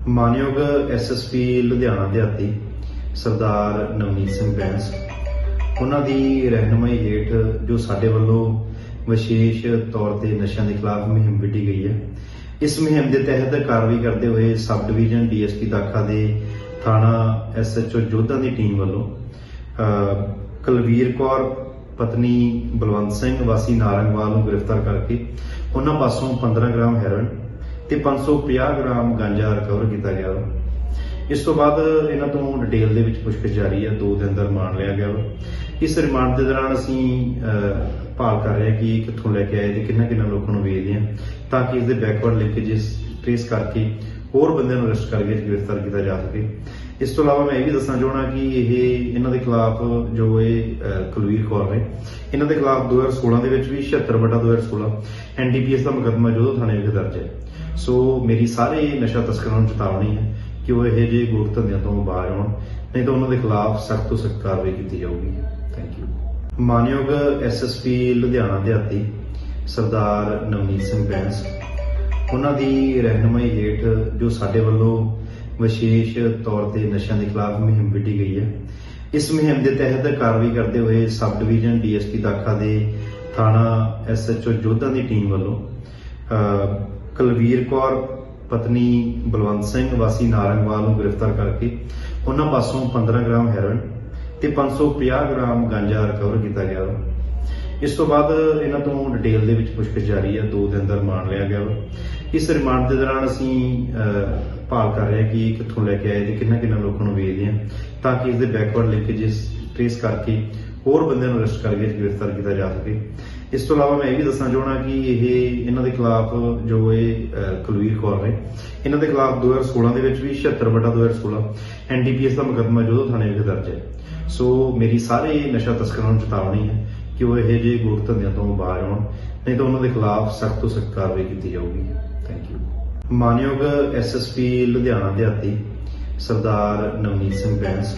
ਮਾਨਯੋਗ ਐਸਐਸਪੀ ਲੁਧਿਆਣਾ ਦਿਹਾਤੀ ਸਰਦਾਰ ਨਵਨੀਤ ਸਿੰਘ ਬੈਂਸ ਉਹਨਾਂ ਦੀ ਰਹਿਨੁਮਾਈ ਹੇਠ ਜੋ ਸਾਡੇ ਵੱਲੋਂ ਵਿਸ਼ੇਸ਼ ਤੌਰ ਤੇ ਨਸ਼ਿਆਂ ਦੇ ਖਿਲਾਫ ਮੁਹਿੰਮ ਵਿੱਢੀ ਗਈ ਹੈ ਇਸ ਮੁਹਿੰਮ ਦੇ ਤਹਿਤ ਕਾਰਵਾਈ ਕਰਦੇ ਹੋਏ ਸਬ ਡਿਵੀਜ਼ਨ ਡੀਐਸਪੀ ਦਾਖਾ ਦੇ ਥਾਣਾ ਐਸਐਚਓ ਜੋਧਾ ਦੀ ਟੀਮ ਵੱਲੋਂ ਅਹ, ਕੁਲਵੀਰ ਕੌਰ ਪਤਨੀ ਬਲਵੰਤ ਸਿੰਘ ਵਾਸੀ ਨਾਰੰਗਵਾਲ ਨੂੰ ਗ੍ਰਿਫਤਾਰ ਕਰਕੇ ਉਹਨਾਂ ਪਾਸੋਂ 15 ਗ੍ਰਾਮ ਹੈਰੋਇਨ ਤੇ 550 ਗ੍ਰਾਮ ਗਾਂਜਾ ਰਿਕਵਰ ਕੀਤਾ ਗਿਆ ਵਾ। ਇਸ ਤੋਂ ਬਾਅਦ ਇਹਨਾਂ ਤੋਂ ਡਿਟੇਲ ਦੇ ਵਿੱਚ ਪੁੱਛਗਿੱਛ ਜਾਰੀ ਹੈ ਦੋ ਦਿਨ ਦਾ ਰਿਮਾਂਡ ਲਿਆ ਗਿਆ ਵਾ। ਇਸ ਰਿਮਾਂਡ ਦੇ ਦੌਰਾਨ ਅਸੀਂ ਭਾਲ ਕਰ ਰਹੇ ਹਾਂ ਕਿ ਇਹ ਕਿੱਥੋਂ ਲੈ ਕੇ ਆਏ ਤੇ ਕਿੰਨਾ ਕਿੰਨਾ ਲੋਕਾਂ ਨੂੰ ਵੇਚਦੇ ਆ ਤਾਂ ਕਿ ਇਸ ਦੇ ਬੈਕਵਰਡ ਲਿੰਕੇजेस ਟ੍ਰੇਸ ਕਰਕੇ ਹੋਰ ਬੰਦਿਆਂ ਨੂੰ ਅਰੈਸਟ ਕਰਕੇ ਗ੍ਰਿਫਤਾਰ ਕੀਤਾ ਜਾ ਸਕੇ। ਇਸ ਤੋਂ ਇਲਾਵਾ ਮੈਂ ਇਹ ਵੀ ਦੱਸਣਾ ਚਾਹਣਾ ਕਿ ਇਹ ਇਹਨਾਂ ਦੇ ਖਿਲਾਫ ਜੋ ਇਹ ਕੁਲਵੀਰ ਕੌਰ ਨੇ, ਇਹਨਾਂ ਦੇ ਖਿਲਾਫ 2016 ਦੇ ਵਿੱਚ ਵੀ 76 ਬਟਾ 2016 ਐਨਡੀਪੀਐਸ ਦਾ ਮੁਕੱਦਮਾ ਜੋਧੋ ਥਾਣੇ ਵਿਖੇ ਦਰਜ ਹੈ। ਸੋ ਮੇਰੀ ਸਾਰੇ ਨਸ਼ਾ ਤਸਕਰਾਂ ਨੂੰ ਚੇਤਾਵਨੀ ਹੈ ਕਿ ਉਹ ਇਹ ਜਿਹੇ ਗੁਰਤ ਧੰਦਿਆਂ ਤੋਂ ਬਾਹਰ ਆਉਣ, ਨਹੀਂ ਤਾਂ ਉਹਨਾਂ ਦੇ ਖਿਲਾਫ ਸਖਤ ਤੋਂ ਸਖਤ ਕਾਰਵਾਈ ਕੀਤੀ ਜਾਊਗੀ। ਥੈਂਕ ਯੂ ਮਾਨਯੋਗ ਐਸਐਸਪੀ ਲੁਧਿਆਣਾ ਦਿਹਾਤੀ ਸਰਦਾਰ ਨਵਨੀਤ ਸਿੰਘ ਬੈਂਸ, ਉਹਨਾਂ ਦੀ ਰਹਿਨੁਮਾਈ ਹੇਠ ਜੋ ਸਾਡੇ ਵੱਲੋਂ ਵਿਸ਼ੇਸ਼ ਤੌਰ ਤੇ ਨਸ਼ਿਆਂ ਦੇ ਖਿਲਾਫ ਮੁਹਿੰਮ ਵਿੱਢੀ ਗਈ ਹੈ। ਇਸ ਮੁਹਿੰਮ ਦੇ ਤਹਿਤ ਕਾਰਵਾਈ ਕਰਦੇ ਹੋਏ ਸਬ ਡਿਵੀਜ਼ਨ ਡੀਐਸਪੀ ਦਾਖਾ ਦੇ ਥਾਣਾ ਐਸਐਚਓ ਜੋਧਾ ਦੀ ਟੀਮ ਵੱਲੋਂ ਅਹ, ਕੁਲਵੀਰ ਕੌਰ ਪਤਨੀ ਬਲਵੰਤ ਸਿੰਘ ਵਾਸੀ ਨਾਰੰਗਵਾਲ ਨੂੰ ਗ੍ਰਿਫਤਾਰ ਕਰਕੇ ਉਹਨਾਂ ਪਾਸੋਂ 15 ਗ੍ਰਾਮ ਹੈਰੋਇਨ ਤੇ 550 ਗ੍ਰਾਮ ਗਾਂਜਾ ਰਿਕਵਰ ਕੀਤਾ ਗਿਆ। ਵਾ ਇਸ ਤੋਂ ਬਾਅਦ ਇਹਨਾਂ ਤੋਂ ਡਿਟੇਲ ਦੇ ਵਿੱਚ ਪੁੱਛਗਿੱਛ ਜਾਰੀ ਹੈ ਦੋ ਦਿਨ ਦਾ ਰਿਮਾਂਡ ਲਿਆ ਗਿਆ ਵਾ। ਇਸ ਰਿਮਾਂਡ ਦੇ ਦੌਰਾਨ ਅਸੀਂ ਅਹ, ਭਾਲ ਕਰ ਰਹੇ ਹਾਂ ਕਿ ਕਿੱਥੋਂ ਲੈ ਕੇ ਆਏ ਤੇ ਕਿੰਨਾ ਕਿੰਨਾ ਲੋਕਾਂ ਨੂੰ ਵੇਚਦੇ ਆ ਤਾਂ ਕਿ ਇਸ ਦੇ ਬੈਕਵਰਡ ਲਿੰਕੇजेस ਟ੍ਰੇਸ ਕਰਕੇ ਹੋਰ ਬੰਦਿਆਂ ਨੂੰ ਅਰੈਸਟ ਕਰਕੇ ਗ੍ਰਿਫਤਾਰ ਕੀਤਾ ਜਾ ਸਕੇ। ਇਸ ਤੋਂ ਇਲਾਵਾ ਮੈਂ ਇਹ ਵੀ ਦੱਸਣਾ ਚਾਹਣਾ ਕਿ ਇਹ ਇਹਨਾਂ ਦੇ ਖਿਲਾਫ ਜੋ ਇਹ ਕੁਲਵੀਰ ਕੌਰ ਨੇ ਇਹਨਾਂ ਦੇ ਖਿਲਾਫ 2016 ਦੇ ਵਿੱਚ ਵੀ 76 ਬਟਾ 2016 ਐਨਡੀਪੀਐਸ ਦਾ ਮੁਕੱਦਮਾ ਜੋਧੋ ਥਾਣੇ ਵਿਖੇ ਦਰਜ ਹੈ। ਸੋ ਮੇਰੀ ਸਾਰੇ ਨਸ਼ਾ ਤਸਕਰਾਂ ਨੂੰ ਚੇਤਾਵਨੀ ਹੈ ਕਿ ਉਹ ਇਹੋ ਜਿਹੇ ਗੁਰ ਧੰਦਿਆਂ ਤੋਂ ਬਾਹਰ ਆਉਣ ਨਹੀਂ ਤਾਂ ਉਹਨਾਂ ਦੇ ਖਿਲਾਫ ਸਖਤ ਤੋਂ ਸਖਤ ਕਾਰਵਾਈ ਕੀਤੀ ਜਾਊਗੀ। ਥੈਂਕ ਯੂ ਮਾਨਯੋਗ ਐਸਐਸਪੀ ਲੁਧਿਆਣਾ ਦਿਹਾਤੀ ਸਰਦਾਰ ਨਵਨੀਤ ਸਿੰਘ ਬੈਂਸ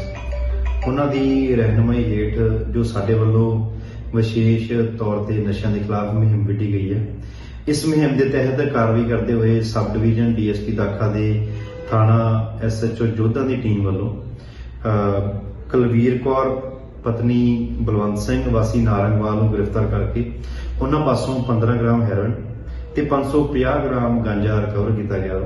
ਉਹਨਾਂ ਦੀ ਰਹਿਨੁਮਾਈ ਹੇਠ ਜੋ ਸਾਡੇ ਵੱਲੋਂ ਵਿਸ਼ੇਸ਼ ਤੌਰ ਤੇ ਨਸ਼ਿਆਂ ਦੇ ਖਿਲਾਫ ਮੁਹਿੰਮ ਵਿੱਢੀ ਗਈ ਹੈ ਇਸ ਮੁਹਿੰਮ ਦੇ ਤਹਿਤ ਕਾਰਵਾਈ ਕਰਦੇ ਹੋਏ ਸਬ ਡਿਵੀਜ਼ਨ ਡੀਐਸਪੀ ਦਾਖਾ ਦੇ ਥਾਣਾ ਐਸਐਚਓ ਜੋਧਾ ਦੀ ਟੀਮ ਵੱਲੋਂ ਅਹ, ਕੁਲਵੀਰ ਕੌਰ ਪਤਨੀ ਬਲਵੰਤ ਸਿੰਘ, ਵਾਸੀ ਨਾਰੰਗਵਾਲ ਨੂੰ ਗ੍ਰਿਫਤਾਰ ਕਰਕੇ ਉਹਨਾਂ ਪਾਸੋਂ 15 ਗ੍ਰਾਮ ਹੈਰੋਇਨ ਤੇ 550 ਗ੍ਰਾਮ ਗਾਂਜਾ ਰਿਕਵਰ ਕੀਤਾ ਗਿਆ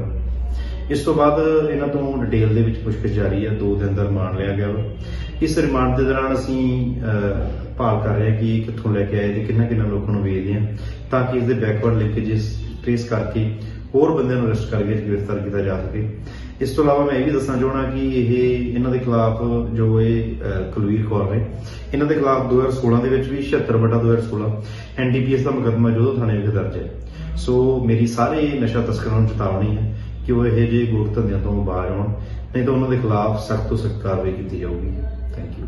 ਇਸ ਤੋਂ ਬਾਅਦ ਇਹਨਾਂ ਤੋਂ ਡਿਟੇਲ ਦੇ ਵਿੱਚ ਪੁੱਛਗਿੱਛ ਜਾਰੀ ਹੈ ਦੋ ਦਿਨ ਦਾ ਰਿਮਾਂਡ ਲਿਆ ਗਿਆ ਵਾ। ਇਸ ਰਿਮਾਂਡ ਦੇ ਦੌਰਾਨ ਅਸੀਂ ਭਾਲ ਕਰ ਰਹੇ ਹਾਂ ਕਿ ਕਿੱਥੋਂ ਲੈ ਕੇ ਆਏ ਤੇ ਕਿੰਨਾ ਕਿੰਨਾ ਲੋਕਾਂ ਨੂੰ ਵੇਚਦੇ ਆ, ਤਾਂ ਕਿ ਇਸ ਦੇ ਬੈਕਵਰਡ ਲਿੰਕੇजेस ਟ੍ਰੇਸ ਕਰਕੇ ਹੋਰ ਬੰਦਿਆਂ ਨੂੰ ਅਰੈਸਟ ਕਰਕੇ ਗ੍ਰਿਫਤਾਰ ਕੀਤਾ ਜਾ ਸਕੇ। ਇਸ ਤੋਂ ਇਲਾਵਾ ਮੈਂ ਇਹ ਵੀ ਦੱਸਣਾ ਚਾਹਣਾ ਕਿ ਇਹ ਇਹਨਾਂ ਦੇ ਖਿਲਾਫ ਜੋ ਇਹ ਕੁਲਵੀਰ ਕੌਰ ਨੇ, ਇਹਨਾਂ ਦੇ ਖਿਲਾਫ 2016 ਦੇ ਵਿੱਚ ਵੀ 76 ਬਟਾ 2016 ਐਨਡੀਪੀਐਸ ਦਾ ਮੁਕੱਦਮਾ ਜੋਧੋ ਥਾਣੇ ਵਿਖੇ ਦਰਜ ਹੈ। ਸੋ ਮੇਰੀ ਸਾਰੇ ਨਸ਼ਾ ਤਸਕਰਾਂ ਨੂੰ ਚੇਤਾਵਨੀ ਹੈ ਕਿ ਉਹ ਇਹੋ ਜਿਹੇ ਗੁਰਤ ਧੰਦਿਆਂ ਤੋਂ ਬਾਹਰ ਆਉਣ, ਨਹੀਂ ਤਾਂ ਉਹਨਾਂ ਦੇ ਖਿਲਾਫ ਸਖਤ ਤੋਂ ਸਖਤ ਕਾਰਵਾਈ ਕੀਤੀ ਜਾਊਗੀ। Thank you